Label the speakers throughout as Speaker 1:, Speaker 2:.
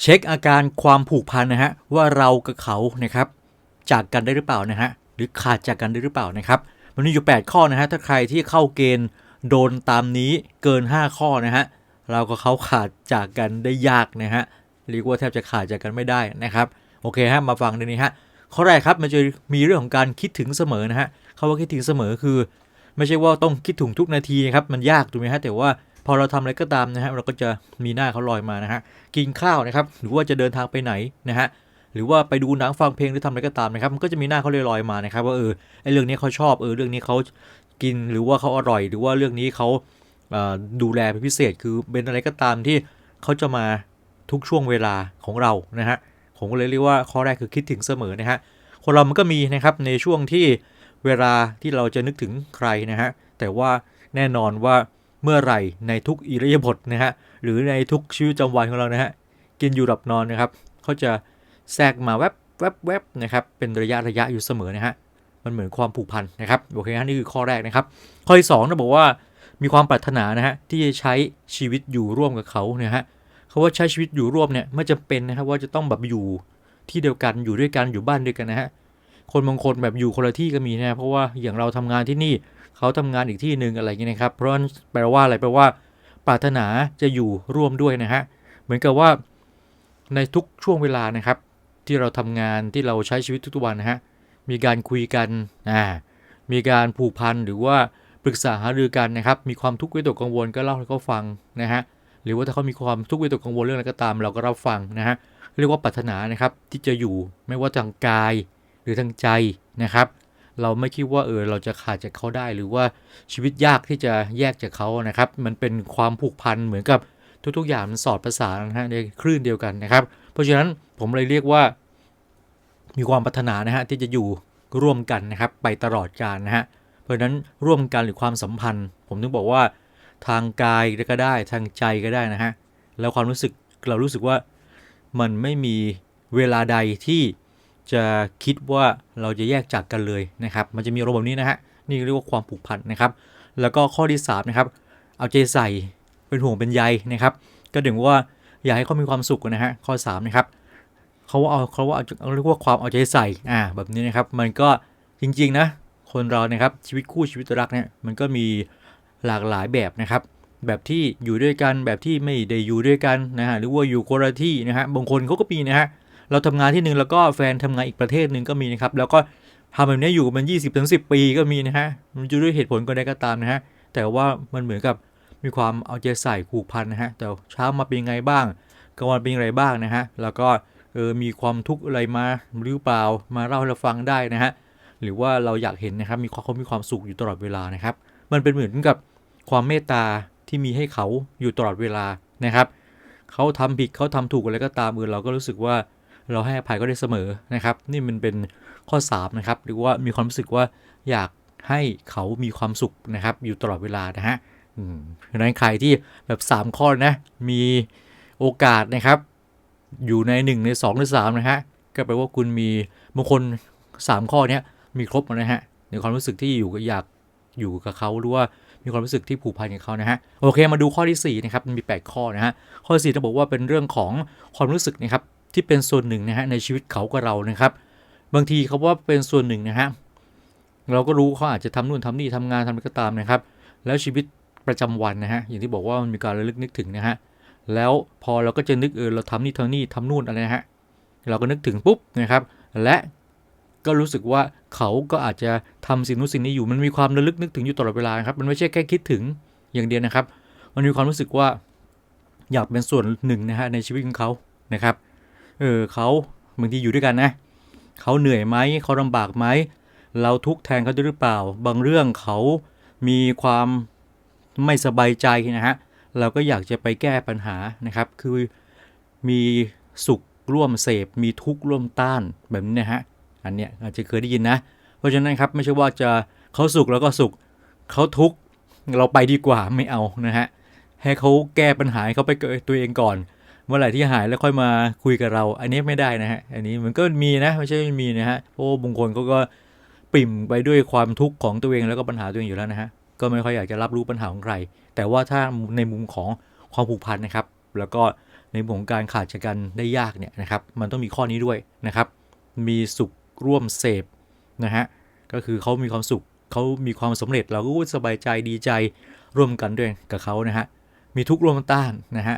Speaker 1: เช็คอาการความผูกพันนะฮะว่าเรากับเขานะครับจากกันได้หรือเปล่านะฮะหรือขาดจากกันได้หรือเปล่านะครับมันมีอยู่ 8 ข้อนะฮะถ้าใครที่เข้าเกณฑ์โดนตามนี้เกิน 5 ข้อนะฮะเรากับเขาขาดจากกันได้ยากนะฮะเรียกว่าแทบจะขาดจากกันไม่ได้นะครับโอเคฮะมาฟังดูนี้ฮะข้อแรกครับมันจะมีเรื่องของการคิดถึงเสมอนะฮะเขาว่าคิดถึงเสมอคือ ไม่ใช่ว่าต้องคิดถึงทุกนาทีนะครับมันยากถูกไหมฮะแต่ว่า พอเราทำอะไรก็ตามนะฮะเราก็จะมีหน้าเขาลอยมานะฮะกินข้าวนะครับหรือว่าจะเดินทางไปไหนนะฮะหรือว่าไปดูหนังฟังเพลงหรือทำอะไรก็ตามนะครับมันก็จะมีหน้าเขาลอยๆมานะครับว่าเออไอเรื่องนี้เขาชอบเออเรื่องนี้เขากินหรือว่าเขาอร่อย หรือว่าเรื่องนี้เขาดูแลเป็นพิเศษคือเป็นอะไรก็ตามที่เขาจะมาทุกช่วงเวลาของเรานะฮะผมก็เลยเรียกว่าข้อแรกคือคิดถึงเสมอนะฮะคนเรามันก็มีนะครับในช่วงที่เวลาที่เราจะนึกถึงใครนะฮะแต่ว่าแน่นอนว่า เมื่อไหร่ในทุกอิริยาบถนะฮะหรือในทุกชีวิตประจำวันของเรานะฮะกินอยู่หลับนอนนะครับเขาจะแทรกมาแวบแวบแวบนะครับเป็นระยะระยะอยู่เสมอนะฮะมันเหมือนความผูกพันนะครับโอเคฮะนี่คือข้อแรกนะครับ ข้อที่สองนะบอกว่ามีความปรารถนานะฮะที่จะใช้ชีวิตอยู่ร่วมกับเขาเนี่ยฮะเขาว่าใช้ชีวิตอยู่ร่วมเนี่ยไม่จำเป็นนะครับว่าจะต้องแบบอยู่ที่เดียวกันอยู่ด้วยกันอยู่บ้านด้วยกันนะฮะคนบางคนแบบอยู่คนละที่ก็มีนะเพราะว่าอย่างเราทำงานที่นี่ เขาทำงานอีกที่หนึ่งอะไรอย่างเงี้ยนะครับเพราะนั้นแปลว่าอะไรแปลว่า ปรารถนาจะอยู่ร่วมด้วยนะฮะเหมือนกับว่าในทุกช่วงเวลานะครับ ที่เราทำงานที่เราใช้ชีวิตทุกๆวันนะฮะมีการคุยกันอ่ามีการผูกพันหรือว่าปรึกษาหารือกันนะครับ มีความทุกข์วิตกกังวลก็เล่าให้เขาฟังนะฮะหรือว่าถ้าเขามีความทุกข์วิตกกังวลเรื่องอะไรก็ตาม เราก็รับฟังนะฮะเรียกว่าปรารถนานะครับที่จะอยู่ไม่ว่าทางกายหรือทางใจนะครับ เราไม่คิดว่าเออเราจะขาดจากเขาได้ หรือว่าชีวิตยากที่จะแยกจากเขานะครับ มันเป็นความผูกพันเหมือนกับทุกๆอย่างมันสอดประสานนะฮะในคลื่นเดียวกันนะครับ เพราะฉะนั้นผมเลยเรียกว่า มีความปรารถนานะฮะที่จะอยู่ร่วมกันนะครับ ไปตลอดกาลนะฮะเพราะฉะนั้นร่วมกันหรือความสัมพันธ์ ผมถึงบอกว่าทางกายก็ได้ทางใจก็ได้นะฮะแล้วความรู้สึกเรารู้สึกว่ามันไม่มีเวลาใดที่ จะคิดว่าเราจะแยกจากกันเลยนะครับ มันจะมีอารมณ์แบบนี้นะฮะ นี่เรียกว่าความผูกพันนะครับ แล้วก็ข้อที่3นะครับ เอาใจใส่เป็นห่วงเป็นใยนะครับ ก็ถึงว่าอยากให้เขามีความสุขนะฮะ ข้อ3นะครับเขาว่าเอาเขาว่าเอาเรียกว่าความเอาใจใส่ อ่า แบบนี้นะครับ มันก็จริงๆนะ คนเรานะครับ ชีวิตคู่ชีวิตรักเนี่ย มันก็มีหลากหลายแบบนะครับ แบบที่อยู่ด้วยกัน แบบที่ไม่ได้อยู่ด้วยกันนะฮะ หรือว่าอยู่คนละที่นะฮะ บางคนเขาก็มีนะฮะ เราทำงานที่หนึ่งแล้วก็แฟนทำงานอีกประเทศหนึ่งก็มีนะครับ แล้วก็ทำแบบนี้อยู่มัน20-10ถึง10ปีก็มีนะฮะมันจะด้วยเหตุผลก็ได้ก็ตามนะฮะแต่ว่ามันเหมือนกับมีความเอาใจใส่ผูกพันนะฮะแต่เช้ามาเป็นยังไงบ้างกลางวันเป็นยังไงบ้างนะฮะแล้วก็เออมีความทุกข์อะไรมาหรือเปล่ามาเล่าให้เราฟังได้นะฮะหรือว่าเราอยากเห็นนะครับมีความเขามีความสุขอยู่ตลอดเวลานะครับ มันเป็นเหมือนกับความเมตตาที่มีให้เขาอยู่ตลอดเวลานะครับเขาทำผิดเขาทำถูกอะไรก็ตามเออเราก็รู้สึกว่า เราให้อภัยก็ได้เสมอนะครับ นี่มันเป็นข้อ3นะครับหรือว่ามีความรู้สึกว่าอยากให้เขามีความสุขนะครับ อยู่ตลอดเวลานะฮะเพราะนั้นใครที่แบบ 3 ข้อนะ มีโอกาสนะครับ อยู่ใน 1 ใน2ใน3นะฮะ ก็แปลว่าคุณมีบางคน 3 ข้อนี้มีครบนะฮะในความรู้สึกที่อยู่อยากอยู่กับเขาหรือว่ามีความรู้สึกที่ผูกพันกับเขานะฮะ โอเค มาดูข้อที่ 4 นะครับมันมี8 ข้อนะฮะ ข้อที่4จะบอกว่าเป็นเรื่องของความรู้สึกนะครับ ที่เป็นส่วนหนึ่งนะฮะในชีวิตเขากับเรานะครับ บางทีเขาว่าเป็นส่วนหนึ่งนะฮะเราก็รู้เขาอาจจะทำนู่นทำนี่ทำงานทำอะไรก็ตามนะครับ แล้วชีวิตประจำวันนะฮะอย่างที่บอกว่ามันมีการระลึกนึกถึงนะฮะแล้วพอเราก็จะนึกเออเราทำนี่ทำนี่ทำนู่นอะไรนะฮะเราก็นึกถึงปุ๊บนะครับ และก็รู้สึกว่าเขาก็อาจจะทำสิ่งนู้นสิ่งนี้อยู่มันมีความระลึกนึกถึงอยู่ตลอดเวลาครับ มันไม่ใช่แค่คิดถึงอย่างเดียวนะครับ มันมีความรู้สึกว่าอยากเป็นส่วนหนึ่งนะฮะในชีวิตของเขานะครับ เออเขาบางทีอยู่ด้วยกันนะเขาเหนื่อยไหมเขาลำบากไหมเราทุกแทนเขาด้วยหรือเปล่า บางเรื่องเขามีความไม่สบายใจนะฮะเราก็อยากจะไปแก้ปัญหานะครับ คือมีสุขร่วมเสพมีทุกข์ร่วมต้านแบบนี้นะฮะอันเนี้ยอาจจะเคยได้ยินนะ เพราะฉะนั้นครับไม่ใช่ว่าจะเขาสุขแล้วก็สุขเขาทุกข์เราไปดีกว่าไม่เอานะฮะให้เขาแก้ปัญหาเขาไปเกิดตัวเองก่อน เมื่อไหร่ที่หายแล้วค่อยมาคุยกับเรา อันนี้ไม่ได้นะฮะ อันนี้มันก็มีนะไม่ใช่ไม่มีนะฮะเพราะบางคนเขาก็ปิ่มไปด้วยความทุกข์ของตัวเองแล้วก็ปัญหาตัวเองอยู่แล้วนะฮะก็ไม่ค่อยอยากจะรับรู้ปัญหาของใคร แต่ว่าถ้าในมุมของความผูกพันนะครับ แล้วก็ในมุมของการขาดจากกันได้ยากเนี่ยนะครับ มันต้องมีข้อนี้ด้วยนะครับ มีสุขร่วมเสพนะฮะ ก็คือเขามีความสุขเขามีความสำเร็จเราก็สบายใจดีใจร่วมกันด้วยกับเขานะฮะ มีทุกร่วมต้านนะฮะ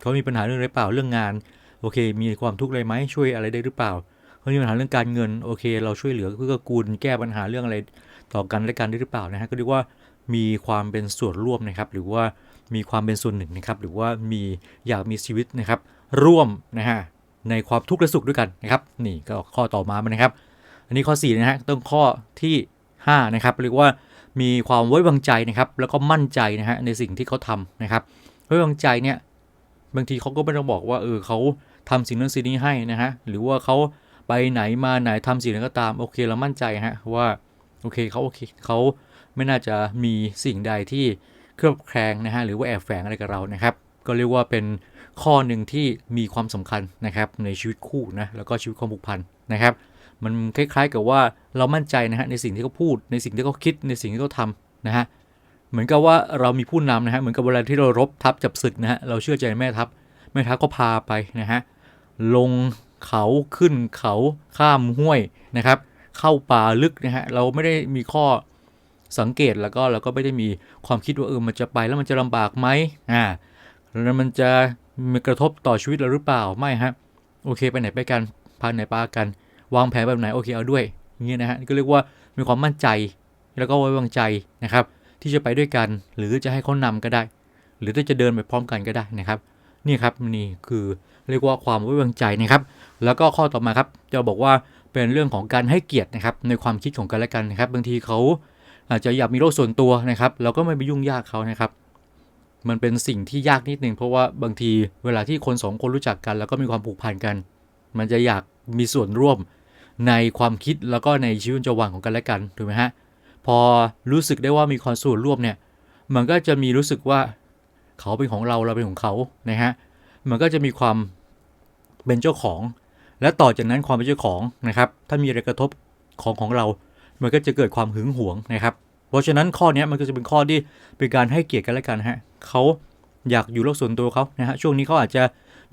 Speaker 1: เขามีปัญหาเรื่องอะไรเปล่าเรื่องงาน โอเค มีความทุกข์อะไรไหมช่วยอะไรได้หรือเปล่าเขามีปัญหาเรื่องการเงินโอเค เราช่วยเหลือเพื่อกูลแก้ปัญหาเรื่องอะไรต่อกันและกันได้หรือเปล่านะฮะก็เรียกว่ามีความเป็นส่วนร่วมนะครับ หรือว่ามีความเป็นส่วนหนึ่งนะครับ หรือว่ามีอยากมีชีวิตนะครับ ร่วมนะฮะในความทุกข์และสุขด้วยกันนะครับ นี่ก็ข้อต่อมานะครับ อันนี้ข้อ4นะฮะต้องข้อที่5นะครับเรียกว่ามีความไว้วางใจนะครับ แล้วก็มั่นใจนะฮะในสิ่งที่เขาทำนะครับไว้วางใจเนี่ย บางทีเขาก็ไม่ต้องบอกว่าเออเขาทำสิ่งนั้นสิ่งนี้ให้นะฮะหรือว่าเขาไปไหนมาไหนทำสิ่งนั้นก็ตามโอเคเรามั่นใจฮะว่าโอเคเขาโอเคเขาไม่น่าจะมีสิ่งใดที่เครือบแคลงนะฮะหรือว่าแอบแฝงอะไรกับเรานะครับ ก็เรียกว่าเป็นข้อหนึ่งที่มีความสำคัญนะครับในชีวิตคู่นะแล้วก็ชีวิตความผูกพันนะครับ มันคล้ายๆกับว่าเรามั่นใจนะฮะในสิ่งที่เขาพูด ในสิ่งที่เขาคิดในสิ่งที่เขาทำนะฮะ เหมือนกับว่าเรามีผู้นำนะฮะเหมือนกับเวลาที่เรารบทัพจับศึกนะฮะเราเชื่อใจแม่ทัพแม่ทัพก็พาไปนะฮะลงเขาขึ้นเขาข้ามห้วยนะครับ เข้าป่าลึกนะฮะเราไม่ได้มีข้อสังเกตแล้วก็เราก็ไม่ได้มีความคิดว่าเออมันจะไปแล้วมันจะลำบากไหมอ่าแล้วมันจะมีกระทบต่อชีวิตเราหรือเปล่าไม่ฮะโอเค ไปไหนไปกันพาไหนปากัน วางแผนแบบไหนโอเคเอาด้วยเงี้ยนะฮะก็เรียกว่ามีความมั่นใจแล้วก็ไว้วางใจนะครับ ที่จะไปด้วยกัน หรือจะให้เขานำก็ได้ หรือถ้าจะเดินไปพร้อมกันก็ได้นะครับนี่ครับนี่คือเรียกว่าความไว้วางใจนะครับ แล้วก็ข้อต่อมาครับจะบอกว่าเป็นเรื่องของการให้เกียรตินะครับในความคิดของกันและกันนะครับ บางทีเขาอาจจะอยากมีโลกส่วนตัวนะครับ เราก็ไม่ไปยุ่งยากเขานะครับ มันเป็นสิ่งที่ยากนิดนึงเพราะว่าบางทีเวลาที่คนสองคนรู้จักกัน แล้วก็มีความผูกพันกัน มันจะอยากมีส่วนร่วมในความคิดแล้วก็ในชีวิตประจำวันของกันและกันถูกไหมฮะ พอรู้สึกได้ว่ามีความส่วนร่วมเนี่ย มันก็จะมีรู้สึกว่าเขาเป็นของเราเราเป็นของเขานะฮะมันก็จะมีความเป็นเจ้าของ และต่อจากนั้นความเป็นเจ้าของนะครับ ถ้ามีอะไรกระทบของของเรา มันก็จะเกิดความหึงหวงนะครับ เพราะฉะนั้นข้อนี้มันก็จะเป็นข้อที่เป็นการให้เกียรติกันและกันฮะเขาอยากอยู่โลกส่วนตัวเขานะฮะช่วงนี้เขาอาจจะ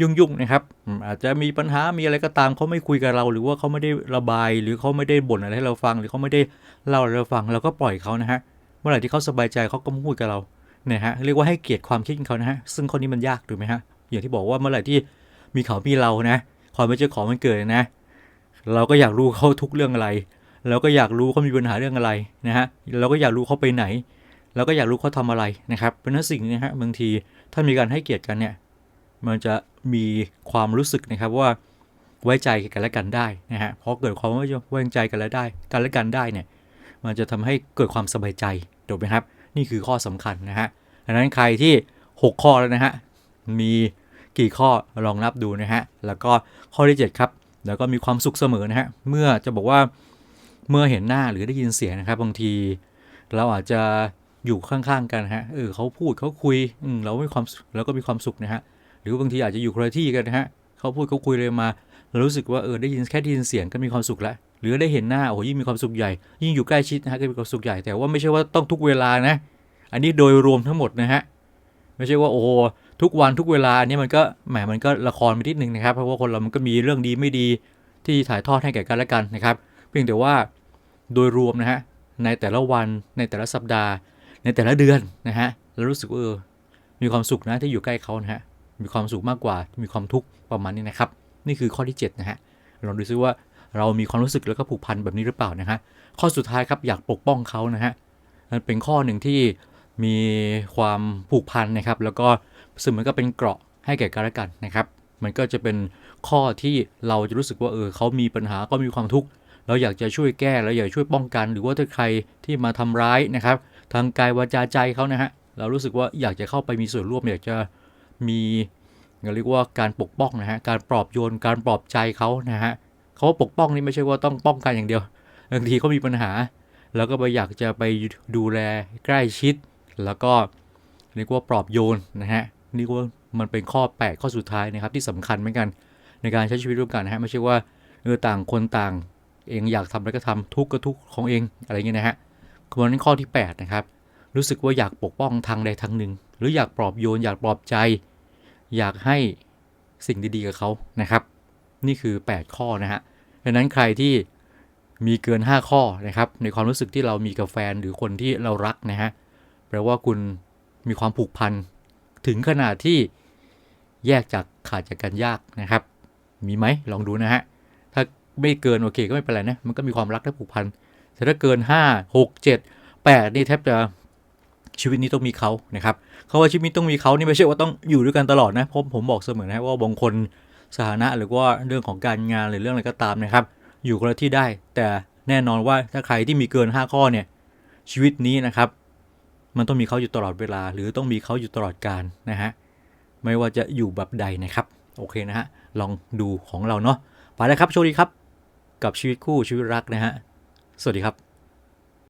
Speaker 1: ยุ่งๆนะครับ อาจจะมีปัญหามีอะไรก็ตามเขาไม่คุยกับเรา หรือว่าเขาไม่ได้ระบายหรือเขาไม่ได้บ่นอะไรให้เราฟัง หรือเขาไม่ได้เล่าเราฟังเราก็ปล่อยเขานะฮะเมื่อไหร่ที่เขาสบายใจเขาก็พูดกับเราเนี่ยฮะเรียกว่าให้เกียรติความคิดของเขานะฮะซึ่งข้อนี้มันยากถูกไหมฮะอย่างที่บอกว่าเมื่อไหร่ที่มีเขามีเรานะความเป็นเจ้าของมันเกิดนะ เราก็อยากรู้เขาทุกเรื่องอะไรเราก็อยากรู้เขามีปัญหาเรื่องอะไรนะฮะเราก็อยากรู้เขาไปไหนเราก็อยากรู้เขาทำอะไรนะครับ เพราะนั้นสิ่งนี้ฮะบางทีถ้ามีการให้เกียรติกันเนี่ย มันจะ มีความรู้สึกนะครับว่าไว้ใจกันและกันได้นะฮะเพราะเกิดความไว้ใจกันและได้กันและกันได้เนี่ยมันจะทำให้เกิดความสบายใจถูกไหมครับ นี่คือข้อสำคัญนะฮะดังนั้นใครที่ 6 ข้อแล้วนะฮะมีกี่ข้อลองนับดูนะฮะแล้วก็ข้อที่ 7 ครับ แล้วก็มีความสุขเสมอนะฮะเมื่อจะบอกว่าเมื่อเห็นหน้าหรือได้ยินเสียงนะครับ บางทีเราอาจจะอยู่ข้างๆกันฮะเออเขาพูดเขาคุยอืมเราไม่ความแล้วก็มีความสุขนะฮะ หรือบางทีอาจจะอยู่คนละที่กันนะฮะเขาพูดเขาคุยเลยมาเรารู้สึกว่าเออได้ยินแค่ได้ยินเสียงก็มีความสุขแล้วหรือได้เห็นหน้าโอ้ยิ่งมีความสุขใหญ่ ยิ่งอยู่ใกล้ชิดนะฮะก็มีความสุขใหญ่แต่ว่าไม่ใช่ว่าต้องทุกเวลานะ อันนี้โดยรวมทั้งหมดนะฮะไม่ใช่ว่าโอ้ทุกวันทุกเวลาอันนี้มันก็แหมมันก็ละครไปนิดนึงนะครับ เพราะว่าคนเรามันก็มีเรื่องดีไม่ดีที่ถ่ายทอดให้แก่กันและกันนะครับ เพียงแต่ว่าโดยรวมนะฮะในแต่ละวันในแต่ละสัปดาห์ ในแต่ละเดือนนะฮะเรารู้สึกว่าเออมีความสุขนะที่อยู่ใกล้เขานะฮะ มีความสุขมากกว่ามีความทุกข์ประมาณนี้นะครับ นี่คือข้อที่ 7 นะฮะลองดูซิว่าเรามีความรู้สึกแล้วก็ผูกพันแบบนี้หรือเปล่านะฮะข้อสุดท้ายครับอยากปกป้องเขานะฮะมันเป็นข้อหนึ่งที่มีความผูกพันนะครับ แล้วก็ซึ่งมันก็เป็นเกราะให้แก่กันและกันนะครับ มันก็จะเป็นข้อที่เราจะรู้สึกว่าเออเขามีปัญหาก็มีความทุกข์เราอยากจะช่วยแก้เราอยากช่วยป้องกัน หรือว่าถ้าใครที่มาทำร้ายนะครับ ทางกายวาจาใจเขานะฮะเรารู้สึกว่าอยากจะเข้าไปมีส่วนร่วมอยากจะ มีเรียกว่าการปกป้องนะฮะการปลอบโยนการปลอบใจเขานะฮะเขาปกป้องนี่ไม่ใช่ว่าต้องป้องกันอย่างเดียวบางทีเขามีปัญหา แล้วก็ไปอยากจะไปดูแลใกล้ชิด แล้วก็เรียกว่าปลอบโยนนะฮะนี่ว่ามันเป็นข้อ8ข้อสุดท้ายนะครับที่สำคัญเหมือนกันในการใช้ชีวิตร่วมกันนะฮะไม่ใช่ว่าเออต่างคนต่าง เองอยากทำอะไรก็ทำทุกข์ก็ทุกข์ของเองอะไรเงี้ยนะฮะคือนั้นข้อที่ 8 นะครับ รู้สึกว่าอยากปกป้องทางใดทางหนึ่ง หรืออยากปลอบโยน อยากปลอบใจ อยากให้สิ่งดีๆกับเขานะครับ นี่คือ 8 ข้อนะฮะดังนั้นใครที่มีเกิน 5 ข้อนะครับ ในความรู้สึกที่เรามีกับแฟนหรือคนที่เรารักนะฮะแปลว่าคุณมีความผูกพันถึงขนาดที่แยกจากขาดจากกันยากนะครับ มีไหมลองดูนะฮะถ้าไม่เกินโอเคก็ไม่เป็นไรนะมันก็มีความรักและผูกพันแต่ถ้าเกิน 5 6 7 8 นี่แทบจะ ชีวิตนี้ต้องมีเขานะครับเขาว่าชีวิตต้องมีเขานี่ไม่ใช่ว่าต้องอยู่ด้วยกันตลอดนะเพราะผมบอกเสมอนะว่าบางคนสถานะหรือว่าเรื่องของการงานหรือเรื่องอะไรก็ตามนะครับ อยู่คนละที่ได้ แต่แน่นอนว่าถ้าใครที่มีเกิน 5 ข้อเนี่ยชีวิตนี้นะครับ มันต้องมีเขาอยู่ตลอดเวลา หรือต้องมีเขาอยู่ตลอดกาลนะฮะไม่ว่าจะอยู่แบบใดนะครับโอเคนะฮะลองดูของเราเนาะไปแล้วครับโชคดีครับ กับชีวิตคู่ชีวิตรักนะฮะสวัสดีครับ